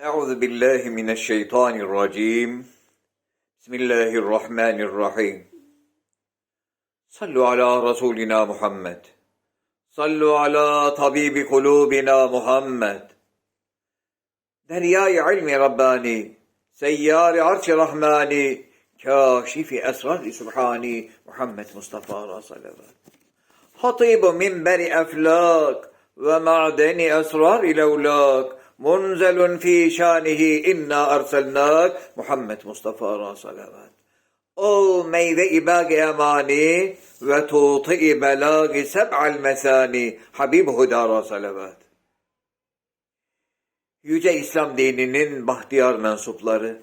أعوذ بالله من الشيطان الرجيم. بسم الله الرحمن الرحيم. صلوا على رسولنا محمد. صلوا على طبيب قلوبنا محمد. دریای علم رباني سيار عرش رحماني كاشف أسرار سبحاني محمد مصطفى را صلوات خطيب منبر أفلاك ومعدن أسرار لولاك munzelun fi şanihi inna arselnak, Muhammed Mustafa salavat. O meyve-i bâg emani ve tuti-i belâg-i seb'al mesani, Habib Hudara salavat. Yüce İslam dininin bahtiyar mensupları,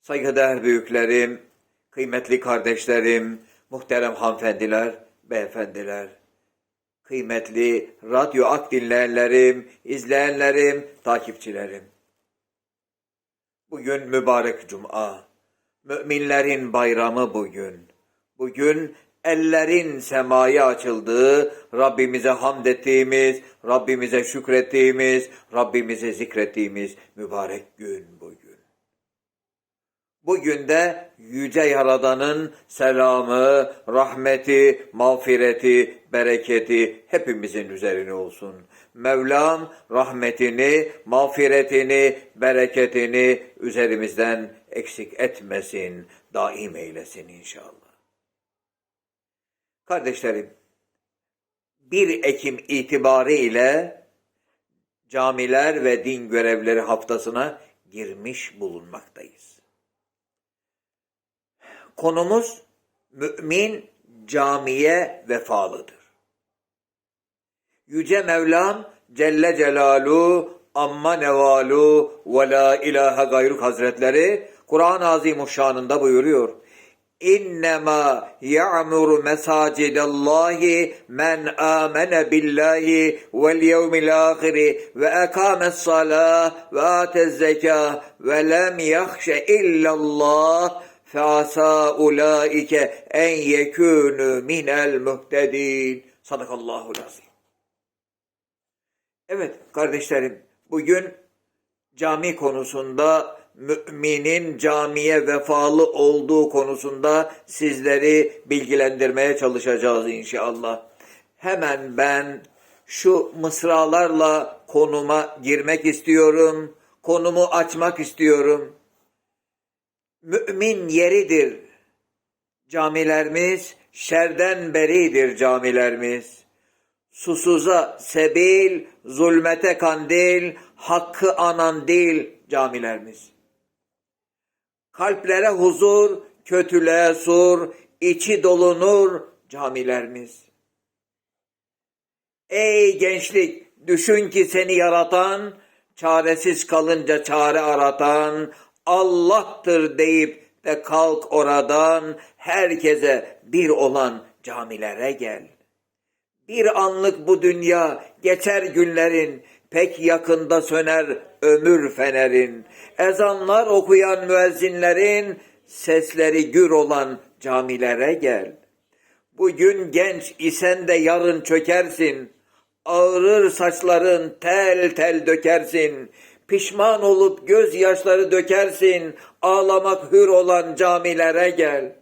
saygıdeğer büyüklerim, kıymetli kardeşlerim, muhterem hanımefendiler, beyefendiler, kıymetli radyo ak dinleyenlerim, izleyenlerim, takipçilerim. Bugün mübarek cuma. Müminlerin bayramı bugün. Bugün ellerin semaya açıldığı, Rabbimize hamd ettiğimiz, Rabbimize şükrettiğimiz, Rabbimize zikrettiğimiz mübarek gün bugün. Bugün de Yüce Yaradan'ın selamı, rahmeti, mağfireti, bereketi hepimizin üzerine olsun. Mevlam rahmetini, mağfiretini, bereketini üzerimizden eksik etmesin, daim eylesin inşallah. Kardeşlerim, 1 Ekim itibariyle camiler ve din görevleri haftasına girmiş bulunmaktayız. Konumuz mümin camiye vefalıdır. Yüce Mevlam Celle Celalu Amma Nevalu ve La İlahe Gayruk Hazretleri Kur'an-ı Azimuşşan'ında buyuruyor. İnnemâ ya'muru mesacidallahi men amene billahi vel yevmil ahiri ve ekâmes salâh ve âtez zekâh ve lem yahşe illallah feasa ulaike en yekûnü minel muhtedin. Sadakallahul azim. Evet kardeşlerim bugün cami konusunda müminin camiye vefalı olduğu konusunda sizleri bilgilendirmeye çalışacağız inşallah. Hemen ben şu mısralarla konuma girmek istiyorum. Konumu açmak istiyorum. Mümin yeridir. Camilerimiz şerden beridir camilerimiz. Susuza sebil, zulmete kandil, hakkı anan değil camilerimiz. Kalplere huzur, kötülüğe sur, içi dolunur camilerimiz. Ey gençlik, düşün ki seni yaratan, çaresiz kalınca çare aratan, Allah'tır deyip de kalk oradan, herkese bir olan camilere gel. Bir anlık bu dünya, geçer günlerin, pek yakında söner ömür fenerin. Ezanlar okuyan müezzinlerin, sesleri gür olan camilere gel. Bugün genç isen de yarın çökersin. Ağrır saçların tel tel dökersin. Pişman olup gözyaşları dökersin. Ağlamak hür olan camilere gel.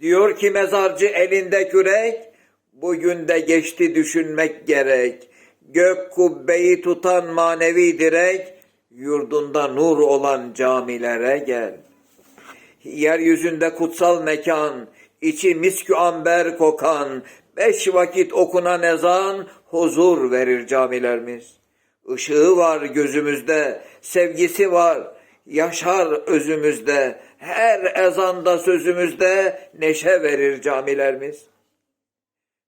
Diyor ki mezarcı elinde kürek, bugün de geçti düşünmek gerek. Gök kubbeyi tutan manevi direk, yurdunda nur olan camilere gel. Yeryüzünde kutsal mekan, içi miskü amber kokan, beş vakit okunan ezan, huzur verir camilerimiz. Işığı var gözümüzde, sevgisi var, yaşar özümüzde, her ezanda sözümüzde neşe verir camilerimiz.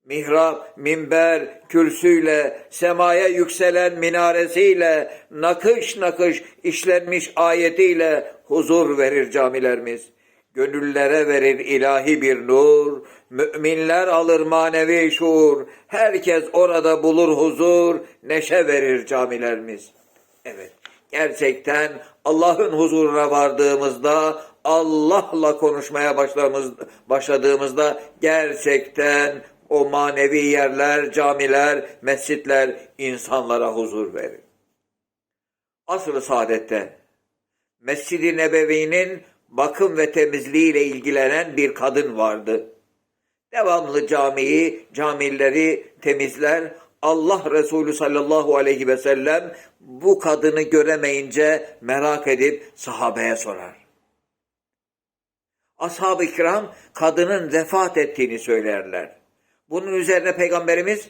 Mihrap, minber, kürsüyle, semaya yükselen minaresiyle, nakış nakış işlenmiş ayetiyle huzur verir camilerimiz. Gönüllere verir ilahi bir nur, müminler alır manevi şuur, herkes orada bulur huzur, neşe verir camilerimiz. Evet, gerçekten Allah'ın huzuruna vardığımızda, Allah'la konuşmaya başladığımızda gerçekten o manevi yerler, camiler, mescitler insanlara huzur verir. asr-ı saadette Mescid-i Nebevi'nin bakım ve temizliğiyle ilgilenen bir kadın vardı. Devamlı camiyi, camileri temizler. Allah Resulü sallallahu aleyhi ve sellem bu kadını göremeyince merak edip sahabeye sorar. Ashab-ı kiram kadının vefat ettiğini söylerler. Bunun üzerine peygamberimiz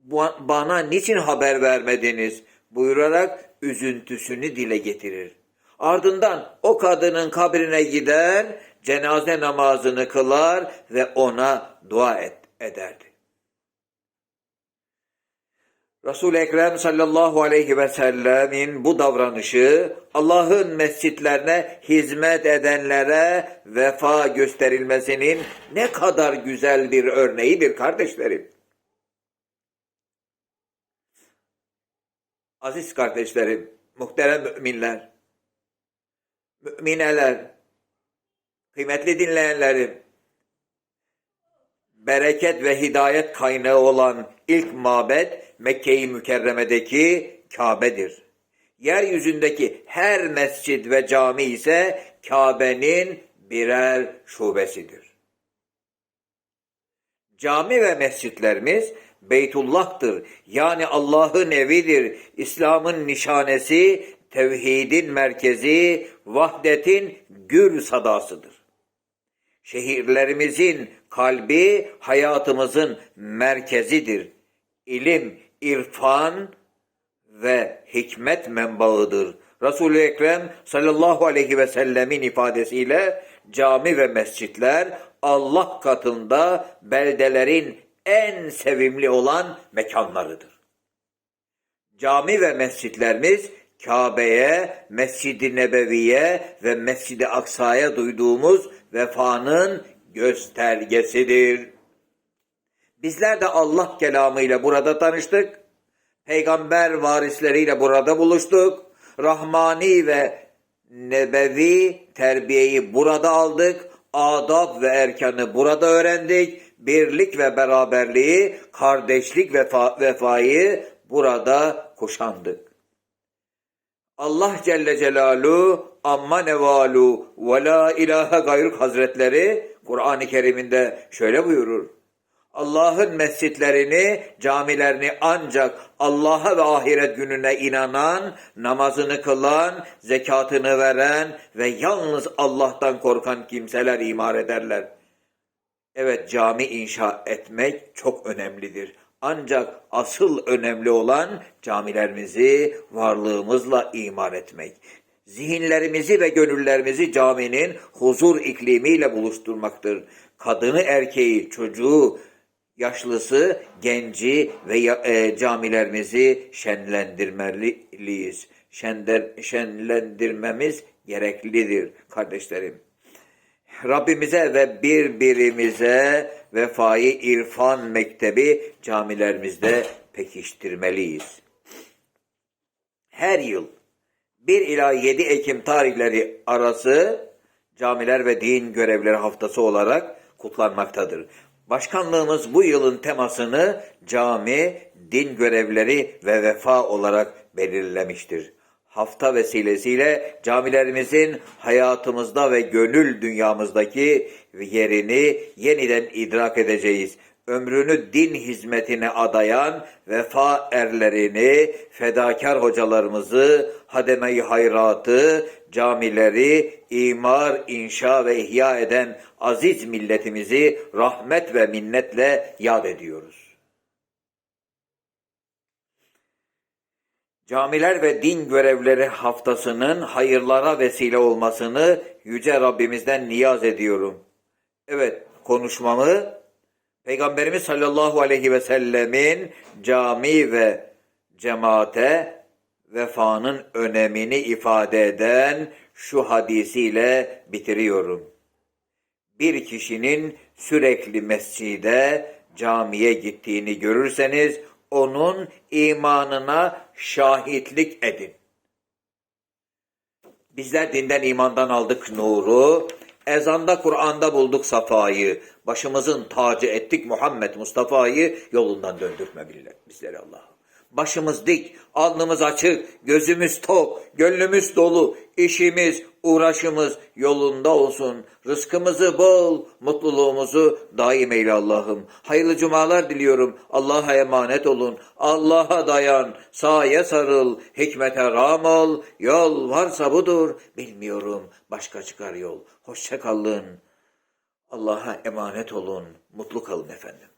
"Bu- bana niçin haber vermediniz buyurarak üzüntüsünü dile getirir. Ardından o kadının kabrine gider, cenaze namazını kılar ve ona dua et, ederdi. Resul-i Ekrem sallallahu aleyhi ve sellemin bu davranışı Allah'ın mescitlerine hizmet edenlere vefa gösterilmesinin ne kadar güzel bir örneğidir kardeşlerim. Aziz kardeşlerim, muhterem müminler, mümineler, kıymetli dinleyenlerim, bereket ve hidayet kaynağı olan ilk mabet Mekke-i Mükerreme'deki Kabe'dir. Yeryüzündeki her mescid ve cami ise Kabe'nin birer şubesidir. Cami ve mescitlerimiz Beytullah'tır. Yani Allah'ın evidir. İslam'ın nişanesi, tevhidin merkezi, vahdetin gür sadasıdır. Şehirlerimizin kalbi hayatımızın merkezidir. İlim, irfan ve hikmet menbaıdır. Resul-i Ekrem sallallahu aleyhi ve sellemin ifadesiyle cami ve mescitler Allah katında beldelerin en sevimli olan mekanlarıdır. Cami ve mescitlerimiz Kabe'ye, Mescid-i Nebevi'ye ve Mescid-i Aksa'ya duyduğumuz vefanın göstergesidir. Bizler de Allah kelamıyla burada tanıştık. Peygamber varisleriyle burada buluştuk. Rahmani ve nebevi terbiyeyi burada aldık. Adab ve erkanı burada öğrendik. Birlik ve beraberliği, kardeşlik ve vefa, vefayı burada kuşandık. Allah Celle Celaluhu amma nevalu ve la ilahe gayruk hazretleri Kur'an-ı Kerim'inde şöyle buyurur. Allah'ın mescitlerini, camilerini ancak Allah'a ve ahiret gününe inanan, namazını kılan, zekatını veren ve yalnız Allah'tan korkan kimseler imar ederler. Evet cami inşa etmek çok önemlidir. Ancak asıl önemli olan camilerimizi varlığımızla imar etmek. Zihinlerimizi ve gönüllerimizi caminin huzur iklimiyle buluşturmaktır. Kadını, erkeği, çocuğu, yaşlısı, genci ve e, camilerimizi şenlendirmeliyiz. Şender, şenlendirmemiz gereklidir kardeşlerim. Rabbimize ve birbirimize vefayı irfan mektebi camilerimizde pekiştirmeliyiz. Her yıl 1 ila 7 Ekim tarihleri arası camiler ve din görevleri haftası olarak kutlanmaktadır. Başkanlığımız bu yılın temasını cami, din görevleri ve vefa olarak belirlemiştir. Hafta vesilesiyle camilerimizin hayatımızda ve gönül dünyamızdaki yerini yeniden idrak edeceğiz. Ömrünü din hizmetine adayan vefa erlerini, fedakar hocalarımızı, hademe-i hayratı, camileri imar, inşa ve ihya eden aziz milletimizi rahmet ve minnetle yad ediyoruz. Camiler ve din görevleri haftasının hayırlara vesile olmasını Yüce Rabbimizden niyaz ediyorum. Evet, konuşmamı Peygamberimiz sallallahu aleyhi ve sellemin cami ve cemaate vefanın önemini ifade eden şu hadisiyle bitiriyorum. Bir kişinin sürekli mescide, camiye gittiğini görürseniz onun imanına şahitlik edin. Bizler dinden imandan aldık nuru, ezanda Kur'an'da bulduk safayı, başımızın tacı ettik Muhammed Mustafa'yı yolundan döndürtme bizleri Allah. Başımız dik, alnımız açık, gözümüz tok, gönlümüz dolu, işimiz, uğraşımız yolunda olsun. Rızkımızı bol, mutluluğumuzu daim eyle Allah'ım. Hayırlı cumalar diliyorum. Allah'a emanet olun. Allah'a dayan, sağa sarıl, hikmete ram ol. Yol varsa budur, bilmiyorum. Başka çıkar yol. Hoşça kalın. Allah'a emanet olun. Mutlu kalın efendim.